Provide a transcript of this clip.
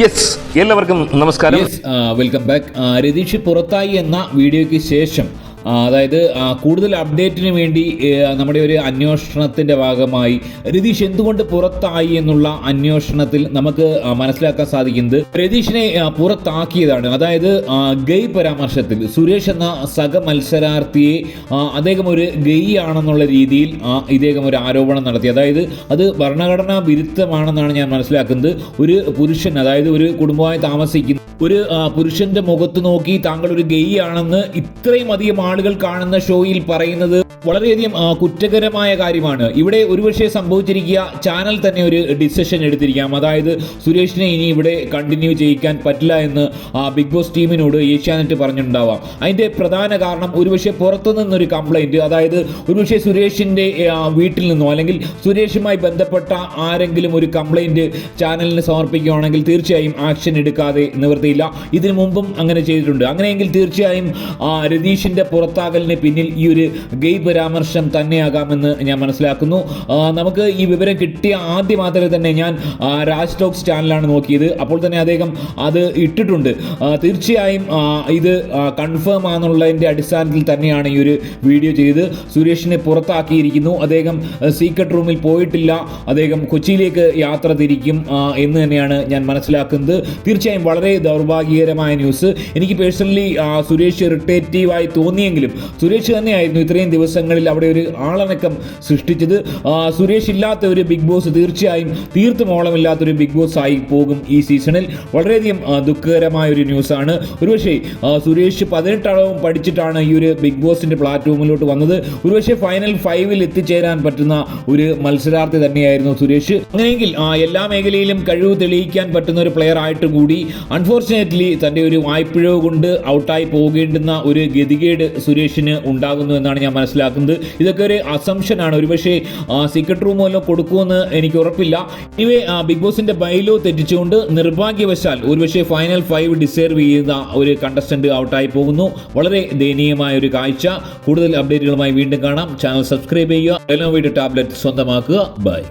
Yes എല്ലാവർക്കും നമസ്കാരം. Welcome back Ratheesh പുറത്തായി എന്ന വീഡിയോയ്ക്ക് ശേഷം അതായത് കൂടുതൽ അപ്ഡേറ്റിന് വേണ്ടി നമ്മുടെ ഒരു അന്വേഷണത്തിന്റെ ഭാഗമായി രതീഷ് എന്തുകൊണ്ട് പുറത്തായി എന്നുള്ള അന്വേഷണത്തിൽ നമുക്ക് മനസ്സിലാക്കാൻ സാധിക്കുന്നത് രതീഷിനെ പുറത്താക്കിയതാണ്. അതായത് ഗെയ് പരാമർശത്തിൽ സുരേഷ് എന്ന സഹ മത്സരാർത്ഥിയെ അദ്ദേഹം ഒരു ഗെയ് ആണെന്നുള്ള രീതിയിൽ ഇദ്ദേഹം ഒരു ആരോപണം നടത്തി. അതായത് അത് ഭരണഘടനാ വിരുദ്ധമാണെന്നാണ് ഞാൻ മനസ്സിലാക്കുന്നത്. ഒരു പുരുഷൻ അതായത് ഒരു കുടുംബമായി താമസിക്കുന്ന ഒരു പുരുഷന്റെ മുഖത്ത് നോക്കി താങ്കൾ ഒരു ഗെയ് ആണെന്ന് ഇത്രയും അധികം ആളുകൾ കാണുന്ന ഷോയിൽ പറയുന്നത് വളരെയധികം കുറ്റകരമായ കാര്യമാണ്. ഇവിടെ ഒരുപക്ഷെ സംഭവിച്ചിരിക്കുക ചാനൽ തന്നെ ഒരു ഡിസിഷൻ എടുത്തിരിക്കാം. അതായത് സുരേഷിനെ ഇനി ഇവിടെ കണ്ടിന്യൂ ചെയ്യിക്കാൻ പറ്റില്ല എന്ന് ബിഗ് ബോസ് ടീമിനോട് ഏഷ്യാനെറ്റ് പറഞ്ഞിട്ടുണ്ടാവാം. അതിന്റെ പ്രധാന കാരണം ഒരുപക്ഷെ പുറത്തു നിന്നൊരു കംപ്ലൈന്റ് അതായത് ഒരുപക്ഷെ സുരേഷിന്റെ വീട്ടിൽ നിന്നോ അല്ലെങ്കിൽ സുരേഷുമായി ബന്ധപ്പെട്ട ആരെങ്കിലും ഒരു കംപ്ലൈന്റ് ചാനലിന് സമർപ്പിക്കുകയാണെങ്കിൽ തീർച്ചയായും ആക്ഷൻ എടുക്കാതെ നിവൃത്തിയില്ല. ഇതിനു മുമ്പും അങ്ങനെ ചെയ്തിട്ടുണ്ട്. അങ്ങനെയെങ്കിൽ തീർച്ചയായും രതീഷിന്റെ രതീഷിന്റെ പുറത്താകലിന് പിന്നിൽ ഈ ഒരു ഗെയ് പരാമർശം തന്നെയാകാമെന്ന് ഞാൻ മനസ്സിലാക്കുന്നു. നമുക്ക് ഈ വിവരം കിട്ടിയ ആദ്യ മാത്രമേ തന്നെ ഞാൻ രാജ് ടോക്സ് ചാനലാണ് നോക്കിയത്. അപ്പോൾ തന്നെ അദ്ദേഹം അത് ഇട്ടിട്ടുണ്ട്. തീർച്ചയായും ഇത് കൺഫേം ആണെന്നുള്ളതിന്റെ അടിസ്ഥാനത്തിൽ തന്നെയാണ് ഈ ഒരു വീഡിയോ ചെയ്ത് സുരേഷിനെ പുറത്താക്കിയിരിക്കുന്നു. അദ്ദേഹം സീക്രട്ട് റൂമിൽ പോയിട്ടില്ല. അദ്ദേഹം കൊച്ചിയിലേക്ക് യാത്ര തിരിക്കും എന്ന് തന്നെയാണ് ഞാൻ മനസ്സിലാക്കുന്നത്. തീർച്ചയായും വളരെ ദൗർഭാഗ്യകരമായ ന്യൂസ്. എനിക്ക് പേഴ്സണലി സുരേഷ് ഇറിറ്റേറ്റീവായി തോന്നിയെങ്കിലും സുരേഷ് തന്നെയായിരുന്നു ഇത്രയും ദിവസങ്ങളിൽ അവിടെ ഒരു ആളനക്കം സൃഷ്ടിച്ചത്. സുരേഷ് ഇല്ലാത്ത ഒരു ബിഗ് ബോസ് തീർച്ചയായും തീർത്തും ഓളമില്ലാത്ത ഒരു ബിഗ് ബോസ് ആയി പോകും ഈ സീസണിൽ. വളരെയധികം ദുഃഖകരമായ ഒരു ന്യൂസാണ്. ഒരുപക്ഷെ സുരേഷ് പതിനെട്ടളവും പഠിച്ചിട്ടാണ് ഈ ഒരു ബിഗ് ബോസിന്റെ പ്ലാറ്റ്ഫോമിലോട്ട് വന്നത്. ഒരുപക്ഷെ ഫൈനൽ ഫൈവിൽ എത്തിച്ചേരാൻ പറ്റുന്ന ഒരു മത്സരാർത്ഥി തന്നെയായിരുന്നു സുരേഷ്. അങ്ങനെയെങ്കിൽ എല്ലാ മേഖലയിലും കഴിവ് തെളിയിക്കാൻ പറ്റുന്ന ഒരു പ്ലെയർ ആയിട്ട് കൂടി അൺഫോർച്ചുനേറ്റ്ലി തന്റെ ഒരു വായ്പിഴവ് കൊണ്ട് ഔട്ടായി പോകേണ്ടുന്ന ഒരു ഗതികേട് സുരേഷിന് ഉണ്ടാകുന്നു എന്നാണ് ഞാൻ മനസ്സിലാക്കുന്നത്. ഇതൊക്കെ ഒരു അസംഷനാണ് ഒരുപക്ഷെ സീക്രട്ട് റൂം വല്ലതും കൊടുക്കുമെന്ന് എനിക്ക് ഉറപ്പില്ല. ഇവയെ ബിഗ് ബോസിന്റെ ബൈലോ തെറ്റിച്ചുകൊണ്ട് നിർഭാഗ്യവശാൽ ഒരുപക്ഷെ ഫൈനൽ ഫൈവ് ഡിസേർവ് ചെയ്യുന്ന ഒരു കണ്ടസ്റ്റന്റ് ഔട്ടായി പോകുന്നു. വളരെ ദയനീയമായ ഒരു കാഴ്ച. കൂടുതൽ അപ്ഡേറ്റുകളുമായി വീണ്ടും കാണാം. ചാനൽ സബ്സ്ക്രൈബ് ചെയ്യുക. എല്ലാം വീഡിയോ ടാബ്ലറ്റ് സ്വന്തമാക്കുക. ബൈ